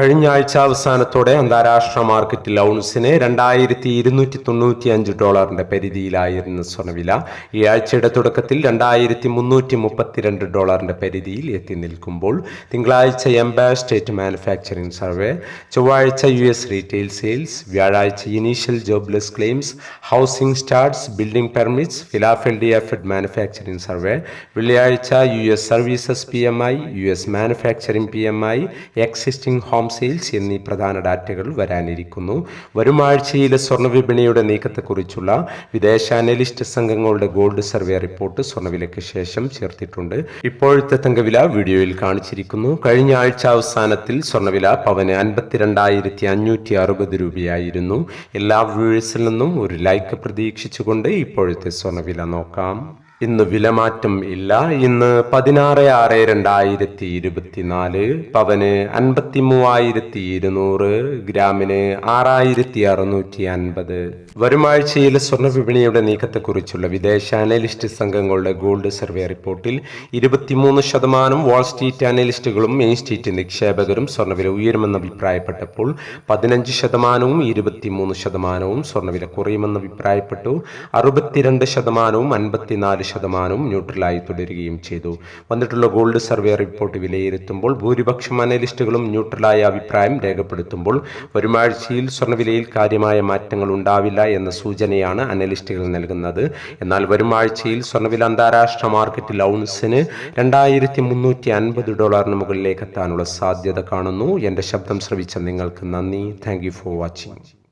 കഴിഞ്ഞ ആഴ്ച അവസാനത്തോടെ അന്താരാഷ്ട്ര മാർക്കറ്റിൽ ഔൺസിന് രണ്ടായിരത്തി ഇരുന്നൂറ്റി തൊണ്ണൂറ്റി അഞ്ച് ഡോളറിന്റെ പരിധിയിലായിരുന്നു സ്വർണവില ഈ ആഴ്ചയുടെ തുടക്കത്തിൽ രണ്ടായിരത്തി മുന്നൂറ്റി മുപ്പത്തിരണ്ട് ഡോളറിന്റെ പരിധിയിൽ എത്തി നിൽക്കുമ്പോൾ തിങ്കളാഴ്ച എംബാ സ്റ്റേറ്റ് മാനുഫാക്ചറിംഗ് സർവേ ചൊവ്വാഴ്ച യു എസ് റീറ്റെയിൽ സെയിൽസ് വ്യാഴാഴ്ച initial jobless claims housing starts building permits Philadelphia fed manufacturing survey വെള്ളിയാഴ്ച U S services P M I U S manufacturing P M I existing home sales എന്നീ പ്രധാന ഡാറ്റകൾ വരാനിരിക്കുന്നു. വരും ആഴ്ചയിലെ സ്വർണ വിപണിയുടെ നീക്കത്തെക്കുറിച്ചുള്ള വിദേശ അനലിസ്റ്റ് സംഘങ്ങളുടെ ഗോൾഡ് സർവേ റിപ്പോർട്ട് സ്വർണവിലയ്ക്ക് ശേഷം ചേർത്തിട്ടുണ്ട്. ഇപ്പോഴത്തെ തങ്കവില വീഡിയോയിൽ കാണിച്ചിരിക്കുന്നു. കഴിഞ്ഞ ആഴ്ച അവസാനത്തിൽ സ്വർണവില പവന് അൻപത്തിരണ്ടായിരത്തി അഞ്ഞൂറ്റി അറുപത് രൂപയായിരുന്നു. എല്ലാ വ്യൂവേഴ്സിൽ നിന്നും ഒരു ലൈക്ക് പ്രതീക്ഷിച്ചുകൊണ്ട് ഇപ്പോഴത്തെ സ്വർണവില നോക്കാം. ഇന്ന് വിലമാറ്റം ഇല്ല. ഇന്ന് പതിനാറ് ആറ് രണ്ടായിരത്തി ഇരുപത്തിനാല് പവന് അൻപത്തി മൂവായിരത്തി ഇരുന്നൂറ് ഗ്രാമിന് ആറായിരത്തി അറുന്നൂറ്റി അൻപത് വരുമാഴ്ചയിൽ സ്വർണ വിപണിയുടെ നീക്കത്തെക്കുറിച്ചുള്ള വിദേശ അനലിസ്റ്റ് സംഘങ്ങളുടെ ഗോൾഡ് സർവേ റിപ്പോർട്ടിൽ ഇരുപത്തിമൂന്ന് ശതമാനം വാൾ സ്ട്രീറ്റ് അനലിസ്റ്റുകളും മെയിൻ സ്ട്രീറ്റ് നിക്ഷേപകരും സ്വർണവില ഉയരുമെന്ന് അഭിപ്രായപ്പെട്ടപ്പോൾ പതിനഞ്ച് ശതമാനവും ഇരുപത്തിമൂന്ന് ശതമാനവും സ്വർണവില കുറയുമെന്ന് അഭിപ്രായപ്പെട്ടു. അറുപത്തിരണ്ട് ശതമാനവും അൻപത്തിനാല് ശതമാനവും ന്യൂട്രലായി തുടരുകയും ചെയ്തു. വന്നിട്ടുള്ള ഗോൾഡ് സർവേ റിപ്പോർട്ട് വിലയിരുത്തുമ്പോൾ ഭൂരിപക്ഷം അനലിസ്റ്റുകളും ന്യൂട്രലായ അഭിപ്രായം രേഖപ്പെടുത്തുമ്പോൾ വരുമാഴ്ചയിൽ സ്വർണവിലയിൽ കാര്യമായ മാറ്റങ്ങൾ ഉണ്ടാവില്ല എന്ന സൂചനയാണ് അനലിസ്റ്റുകൾ നൽകുന്നത്. എന്നാൽ വരുമാഴ്ചയിൽ സ്വർണവില അന്താരാഷ്ട്ര മാർക്കറ്റിൽ ഔൺസിന് രണ്ടായിരത്തി മുന്നൂറ്റി അൻപത് ഡോളറിന് മുകളിലേക്ക് എത്താനുള്ള സാധ്യത കാണുന്നു. എന്റെ ശബ്ദം ശ്രവിച്ച നിങ്ങൾക്ക് നന്ദി. Thank for watching.